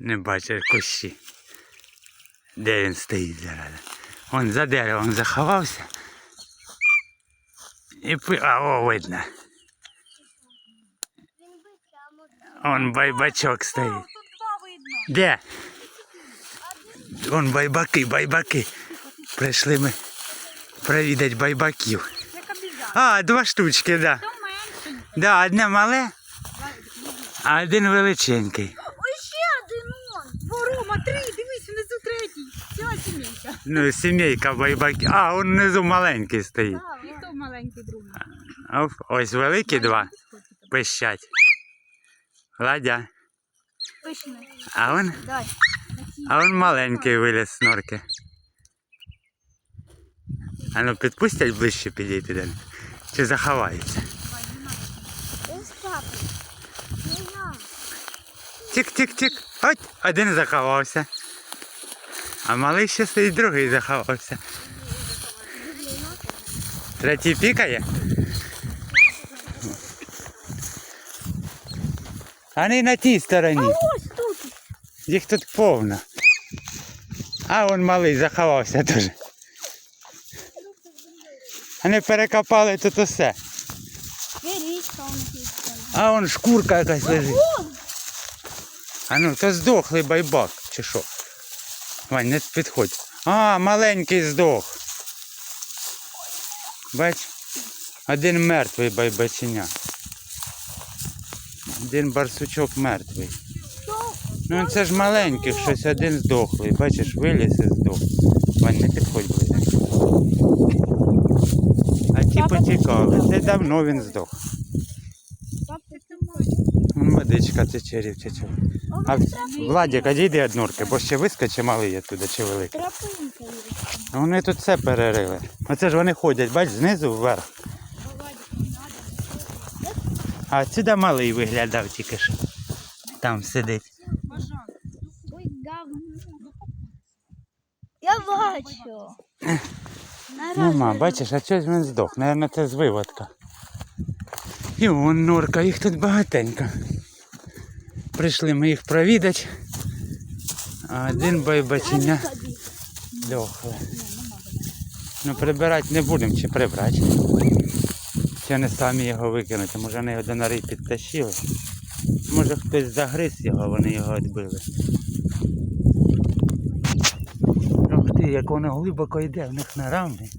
Не бачу кущі. Де він стоїть зараз? Вон за деревом заховався. І пи... А, о, видно. Он байбачок стоїть. Де? Вон байбаки, байбаки. Прийшли ми провідати байбаків. А, два штучки, да. Да, одне мале, а один величенький. Ворома, три, дивись, внизу третій. Ціла сімейка. Ну, сімейка байбаків. А, он внизу маленький стоїть. І то маленький другий. А ось великі два пищать. Ладя. Пишне. А он, Дай. а он маленький виліз з норки. А ну підпустять ближче підійти? Чи заховаються? Ось папа. Не я. Тік-тік-тік. От, один заховався. А малий ще стоїть, другий заховався. Третій пікає. А не на тій стороні. Ось тут. Їх тут повно. А он малий заховався теж. Вони перекопали тут усе. А он шкурка якась лежить. А ну, то здохлий байбак, чи що? Вань, не підходь. А, маленький здох. Бач, один мертвий байбаченя. Один барсучок мертвий. Ну це ж маленький, щось один здохлий. Бачиш, виліз і здох. Вань, не підходь близько. А ті потікали. Це давно він здох. Вон Водичка тече. А Владик, одійди від норки, бо ще вискоче малий оттуда чи великий. Ну, Вони тут все перерили. Оце ж вони ходять, бач, знизу вверх. А сюди малий виглядав тільки що. Там сидить. Я бачу. Нема, бачиш, а щось він здох. Наверно, це з виводка. І вон норка, їх тут багатенько. Прийшли ми їх провідати. А один байбаченя дохле. Ну прибирати не будемо, чи прибрати. Чи вони самі його викинуть, а може вони його до нори підтащили. Може хтось загриз його, вони його відбили. Ух ти, як воно глибоко йде в них на рамі.